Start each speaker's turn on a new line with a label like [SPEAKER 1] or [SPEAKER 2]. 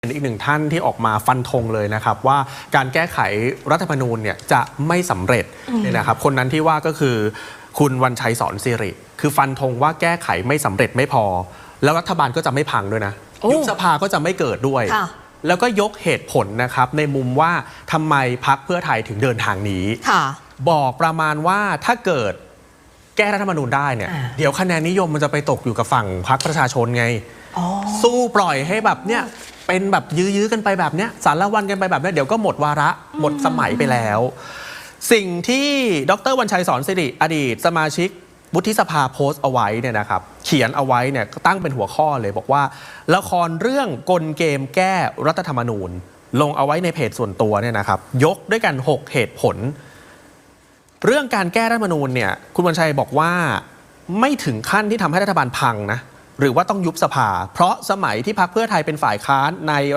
[SPEAKER 1] เป็นอีกหนึ่งท่านที่ออกมาฟันธงเลยนะครับ ว่าการแก้ไขรัฐธรรมนูญเนี่ยจะไม่สำเร็จเนี่ยนะครับ คนนั้นที่ว่าก็คือคุณวันชัยสอนสิริ คือฟันธงว่าแก้ไขไม่สำเร็จไม่พอ แล้วรัฐบาลก็จะไม่พังด้วยนะ
[SPEAKER 2] โอ้
[SPEAKER 1] ยุบสภาก็จะไม่เกิดด้วย
[SPEAKER 2] ค่ะ
[SPEAKER 1] แล้วก็ยกเหตุผลนะครับในมุมว่าทำไมพักเพื่อไทยถึงเดินทางนี้
[SPEAKER 2] ค่ะ
[SPEAKER 1] บอกประมาณว่าถ้าเกิดแก้รัฐธรรมนูญได้เนี่ย
[SPEAKER 2] อ่า
[SPEAKER 1] เดี๋ยวคะแนนนิยมมันจะไปตกอยู่กับฝั่งพรรคประชาชนไง
[SPEAKER 2] อ๋อ
[SPEAKER 1] สู้ปล่อยให้แบบเนี้ย เป็นแบบยื้อๆกันไปแบบเนี้ยสารละวันกันไปแบบเนี้ยเดี๋ยวก็หมดวาระหมดสมัยไปแล้ว สิ่งที่ดรวันชัยสอนสิริอดีต สมาชิกวุฒิสภาโพสต์เอาไว้เนี่ยนะครับเขียนเอาไว้เนี่ยก็ตั้งเป็นหัวข้อเลยบอกว่า ละครเรื่องกลเกมแก้รัฐธรรมนูญ ลงเอาไว้ในเพจส่วนตัวเนี่ยนะครับยกด้วยกัน 6 เหตุผล เรื่องการแก้รัฐธรรมนูญเนี่ยคุณวันชัยบอกว่าไม่ถึงขั้นที่ทำให้รัฐบาลพังนะ หรือว่าต้องยุบสภา เพราะสมัยที่พรรคเพื่อไทยเป็นฝ่ายค้านใน